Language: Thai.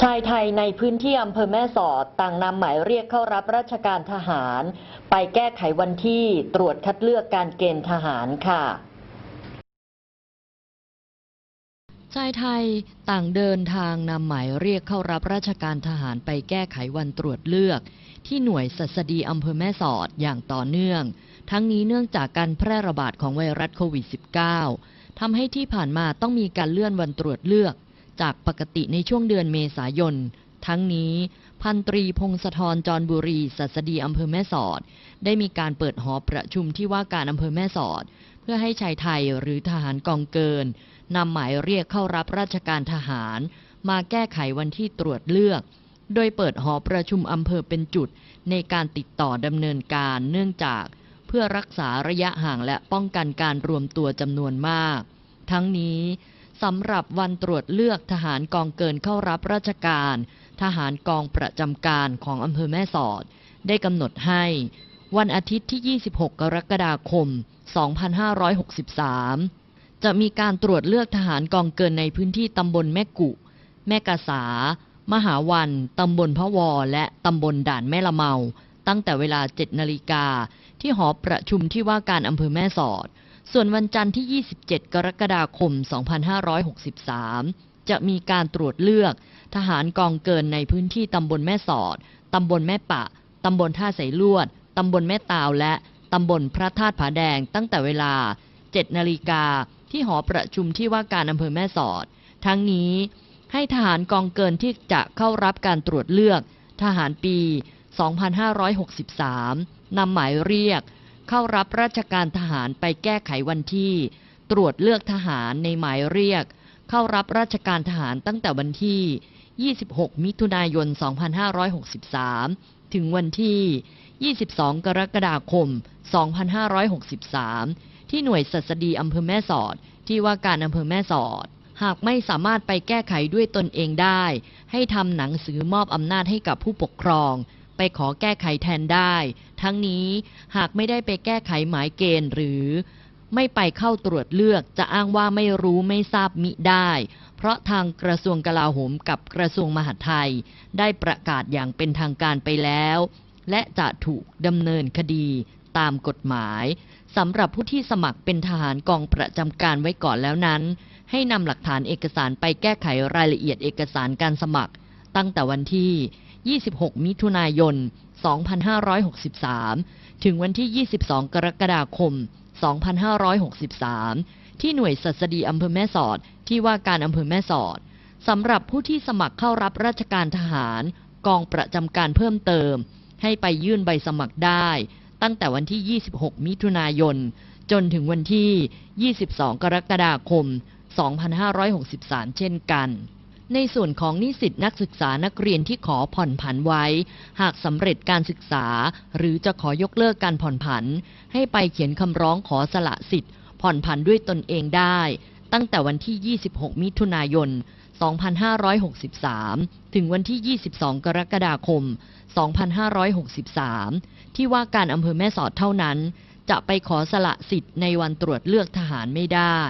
ชายไทยในพื้นที่อำเภอแม่สอดต่างนำหมายเรียกเข้ารับราชการทหาร ไปแก้ไขวันที่ตรวจคัดเลือกการเกณฑ์ทหารค่ะชายไทยต่างเดินทางนำหมายเรียกเข้ารับราชการทหารไปแก้ไขวันตรวจเลือก ที่หน่วยสัสดีอำเภอแม่สอดอย่างต่อเนื่อง ทั้งนี้เนื่องจากการแพร่ระบาดของไวรัสโควิด -19 ทำให้ที่ผ่านมาต้องมีการเลื่อนวันตรวจเลือก จากปกติในช่วงเดือนเมษายน ทั้งนี้ พันตรีพงศธรจรบุรีสัสดีอำเภอแม่สอด ได้มีการเปิดหอประชุมที่ว่าการอำเภอแม่สอด เพื่อให้ชายไทยหรือทหารกองเกินนำหมายเรียกเข้ารับราชการทหาร มาแก้ไขวันที่ตรวจเลือก โดยเปิดหอประชุมอำเภอเป็นจุด ในการติดต่อดำเนินการเนื่องจากเพื่อรักษาระยะห่างและป้องกันการรวมตัวจำนวนมาก ทั้งนี้ สำหรับวันตรวจเลือกทหารกองเกินเข้ารับราชการ ทหารกองประจำการของอำเภอแม่สอด ได้กำหนดให้ วันอาทิตย์ที่ 26 กรกฎาคม 2563 จะมีการตรวจเลือกทหารกองเกินในพื้นที่ตำบลแม่กุ แม่กาสา มหาวัน ตำบลพะวอ และตำบลด่านแม่ละเมา ตั้งแต่เวลา 7 นาฬิกาที่หอประชุมที่ว่าการอำเภอแม่สอด ส่วนวันจันทร์ที่ 27 กรกฎาคม 2563 จะมีการตรวจเลือกทหารกองเกินในพื้นที่ตำบลแม่สอด ตำบลแม่ปะ ตำบลท่าไสลวด ตำบลแม่ตาวและ ตำบลพระธาตุผาแดงตั้งแต่เวลา 7 นาฬิกาที่หอประชุมที่ว่าการอำเภอแม่สอด ทั้งนี้ให้ทหารกองเกินที่จะเข้ารับการตรวจเลือก ทหารปี 2563 นำหมายเรียก เข้ารับราชการทหารไปแก้ไขวันที่ ตรวจเลือกทหารในหมายเรียก เข้ารับราชการทหารตั้งแต่วันที่ 26 มิถุนายน 2563 ถึงวันที่ 22 กรกฎาคม 2563 ที่หน่วยสัสดีอำเภอแม่สอด ที่ว่าการอำเภอแม่สอด หากไม่สามารถไปแก้ไขด้วยตนเองได้ ให้ทำหนังสือมอบอำนาจให้กับผู้ปกครอง ไปขอแก้ไขแทนได้ ทั้งนี้หากไม่ได้ไปแก้ไขหมายเกณฑ์หรือ ไม่ไปเข้าตรวจเลือกจะอ้างว่าไม่รู้ไม่ทราบมิได้ เพราะทางกระทรวงกลาโหมกับกระทรวงมหาดไทย ได้ประกาศอย่างเป็นทางการไปแล้ว และจะถูกดำเนินคดีตามกฎหมายสำหรับผู้ที่สมัครเป็นทหารกองประจำการไว้ก่อนแล้วนั้น ให้นำหลักฐานเอกสารไปแก้ไขรายละเอียดเอกสารการสมัคร ตั้งแต่วันที่ 26 มิถุนายน 2563 ถึงวันที่ 22 กรกฎาคม 2563 ที่หน่วยสัสดีอำเภอแม่สอด ที่ว่าการอำเภอแม่สอดสำหรับผู้ที่สมัครเข้ารับราชการทหาร กองประจำการเพิ่มเติม ให้ไปยื่นใบสมัครได้ ตั้งแต่วันที่ 26 มิถุนายน จนถึงวันที่ 22 กรกฎาคม 2563 เช่นกัน ในส่วนของนิสิตนักศึกษานักเรียนที่ขอผ่อนผันไว้ หากสำเร็จการศึกษา หรือจะขอยกเลิกการผ่อนผัน ให้ไปเขียนคำร้องขอสละสิทธิ์ ผ่อนผันด้วยตนเองได้ ตั้งแต่วันที่ 26 มิถุนายน 2563 ถึงวันที่ 22 กรกฎาคม 2563 ที่ว่าการอำเภอแม่สอดเท่านั้น จะไปขอสละสิทธิ์ในวันตรวจเลือกทหารไม่ได้